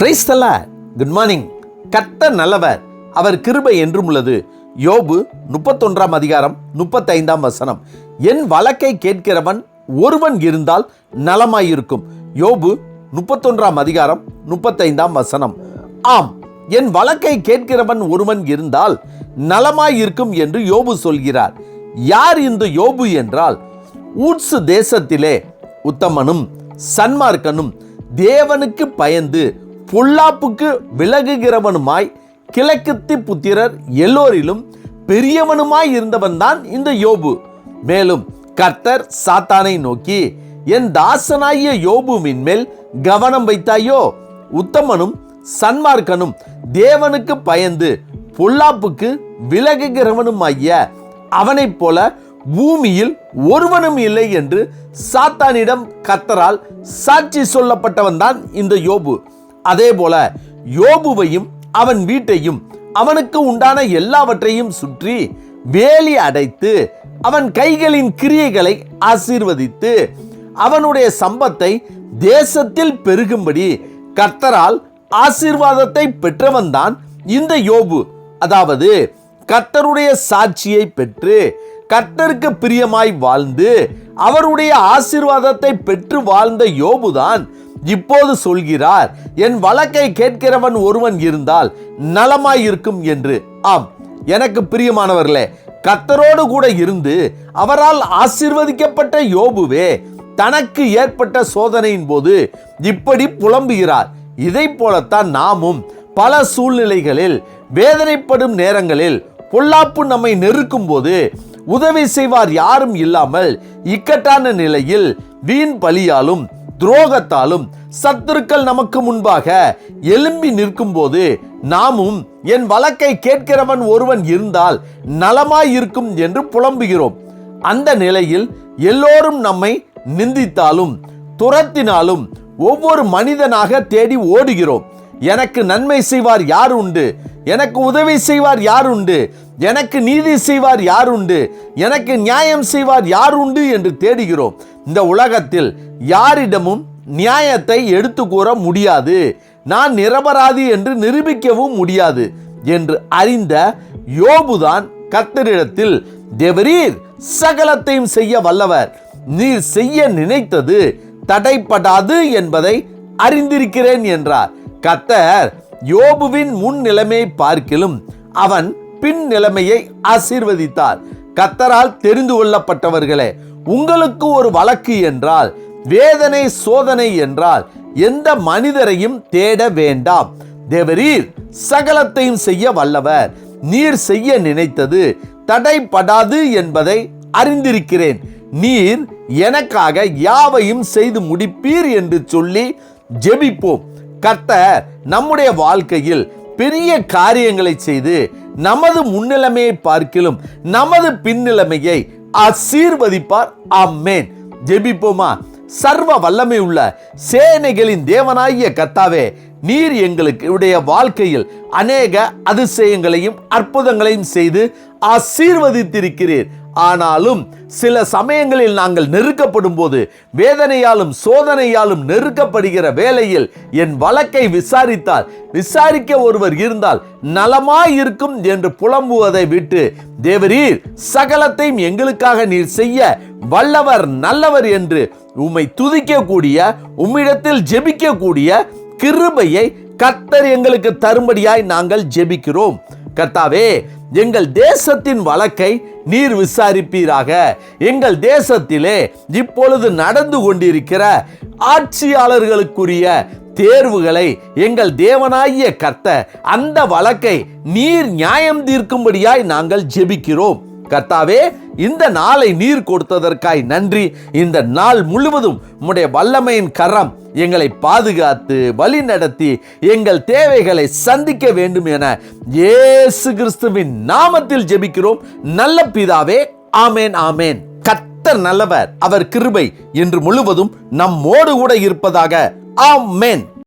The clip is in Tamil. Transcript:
பிரைஸ்தல குட் மார்னிங் கர்த்தர் நல்லவர். அவர் கிருபை என்றும் உள்ளது. யோபு முப்பத்தொன்றாம் அதிகாரம் முப்பத்தைந்தாம் வசனம். என் வழக்கை கேட்கிறவன் ஒருவன் இருந்தால் நலமாயிருக்கும். யோபு முப்பத்தொன்றாம் அதிகாரம் முப்பத்தைந்தாம் வசனம். ஆம் என் வழக்கை கேட்கிறவன் ஒருவன் இருந்தால் நலமாயிருக்கும் என்று யோபு சொல்கிறார். யார் இந்த யோபு என்றால் ஊட்சு தேசத்திலே உத்தமனும் சன்மார்க்கனும் தேவனுக்கு பயந்து பொல்லாப்புக்கு விலகுகிறவனுமாய் கிழக்குத்தி புத்திரர் எல்லோரிலும் பெரியவனுமாய் இருந்தவன்தான் இந்த யோபு. மேலும் கர்த்தர் சாத்தானை நோக்கி என் தாசனாகிய யோபுவின் மேல் கவனம் வைத்தாயோ? உத்தமனும் சன்மார்க்கனும் தேவனுக்கு பயந்து பொல்லாப்புக்கு விலகுகிறவனுமாகிய அவனைப் போல பூமியில் ஒருவனும் இல்லை என்று சாத்தானிடம் கத்தரால் சாட்சி சொல்லப்பட்டவன் தான் இந்த யோபு. அதே போல யோபுவையும் அவன் வீட்டையும் அவனுக்கு உண்டான எல்லாவற்றையும் சுற்றி வேலி அடைத்து அவன் கைகளின் கிரியைகளை ஆசீர்வதித்து அவனுடைய சம்பத்தை தேசத்தில் பெருகும்படி கர்த்தரால் ஆசீர்வாதத்தை பெற்றவன்தான் இந்த யோபு. அதாவது கர்த்தருடைய சாட்சியை பெற்று கர்த்தருக்கு பிரியமாய் வாழ்ந்து அவருடைய ஆசீர்வாதத்தை பெற்று வாழ்ந்த யோபுதான் இப்போது சொல்கிறார் என் வழக்கை கேட்கிறவன் ஒருவன் இருந்தால் நலமாயிருக்கும் என்று. ஆம் எனக்கு பிரியமானவர்களே கத்தரோடு கூட இருந்து அவரால் ஆசீர்வதிக்கப்பட்ட யோபுவே தனக்கு ஏற்பட்ட சோதனையின் போது இப்படி புலம்புகிறார். இதை போலத்தான் நாமும் பல சூழ்நிலைகளில் வேதனைப்படும் நேரங்களில் பொல்லாப்பு நம்மை நெருக்கும் போது உதவி செய்வார் யாரும் இல்லாமல் இக்கட்டான நிலையில் வீண் பலியாலும் துரோகத்தாலும் சத்துருக்கள் நமக்கு முன்பாக எழும்பி நிற்கும் போது நாமும் என் வழக்கை கேட்கிறவன் ஒருவன் இருந்தால் நலமாய் இருக்கும் என்று புலம்புகிறோம். அந்த நிலையில் எல்லோரும் நம்மை நிந்தித்தாலும் துரத்தினாலும் ஒவ்வொரு மனிதனாக தேடி ஓடுகிறோம். எனக்கு நன்மை செய்வார் யார் உண்டு? எனக்கு உதவி செய்வார் யார் உண்டு? எனக்கு நீதி செய்வார் யார் உண்டு? எனக்கு நியாயம் செய்வார் யார் உண்டு? என்று தேடுகிறோம். இந்த உலகத்தில் யாரிடமும் நியாயத்தை எடுத்து கூற முடியாது. நான் நிரபராதி என்று நிரூபிக்கவும் முடியாது என்று அறிந்த யோபுதான் கத்தரிடத்தில் தேவரீர் சகலத்தையும் செய்ய வல்லவர். நீர் செய்ய நினைத்தது தடைப்படாது என்பதை அறிந்திருக்கிறேன் என்றார். கத்தர் யோபுவின் முன் நிலைமையை பார்க்கிலும் அவன் பின் நிலைமையை ஆசீர்வதித்தார். கத்தரால் தெரிந்து கொள்ளப்பட்டவர்களே உங்களுக்கு ஒரு வழக்கு என்றால் வேதனை சோதனை என்றால் எந்த மனிதரையும் தேட வேண்டாம். தேவரீர் சகலத்தையும் செய்ய வல்லவர். நீர் செய்ய நினைத்தது தடைப்படாது என்பதை அறிந்திருக்கிறேன். நீர் எனக்காக யாவையும் செய்து முடிப்பீர் என்று சொல்லி ஜெபிப்போம். கர்த்தர் நம்முடைய வாழ்க்கையில் பெரிய காரியங்களை செய்து நமது முன்னிலைமையை பார்க்கிலும் நமது பின்னிலைமையை ஆசீர்வதிப்பார். ஆமேன். ஜெபிப்போமா? சர்வ வல்லமை உள்ள சேனைகளின் தேவனாகிய கத்தாவே நீர் எங்களுக்கு உடைய வாழ்க்கையில் அநேக அதிசயங்களையும் அற்புதங்களையும் செய்து ஆசீர்வதித்திருக்கிறீர். ஆனாலும் சில சமயங்களில் நாங்கள் நெருக்கப்படும் போது வேதனையாலும் சோதனையாலும் நெருக்கப்படுகிற வேளையில் என் வழக்கை விசாரித்தால் விசாரிக்க ஒருவர் இருந்தால் நலமாய் இருக்கும் என்று புலம்புவதை விட்டு தேவரீர் சகலத்தையும் எங்களுக்காக நீர் செய்ய வல்லவர் நல்லவர் என்று உம்மை துதிக்கக்கூடிய உம்மிடத்தில் ஜெபிக்கக்கூடிய கிருபையை கத்தர் எங்களுக்கு தரும்படியாய் நாங்கள் ஜெபிக்கிறோம். கர்த்தாவே எங்கள் தேசத்தின் வழக்கை நீர் விசாரிப்பீராக. எங்கள் தேசத்திலே இப்பொழுது நடந்து கொண்டிருக்கிற ஆட்சியாளர்களுக்குரிய தேர்வுகளை எங்கள் தேவனாகிய கர்த்த அந்த வழக்கை நீர் நியாயம் தீர்க்கும்படியாய் நாங்கள் ஜெபிக்கிறோம். கர்த்தாவே இந்த நாளை நீர் கொடுத்ததற்காய் நன்றி. இந்த நாள் முழுவதும் உம்முடைய வல்லமையின் கரம் எங்களை பாதுகாத்து வழி நடத்தி எங்கள் தேவைகளை சந்திக்க வேண்டும் என இயேசு கிறிஸ்துவின் நாமத்தில் ஜெபிக்கிறோம். நல்ல பிதாவே ஆமேன் ஆமேன். கத்தர் நல்லவர் அவர் கிருபை என்று முழுவதும் நம்மோடு கூட இருப்பதாக ஆமேன்.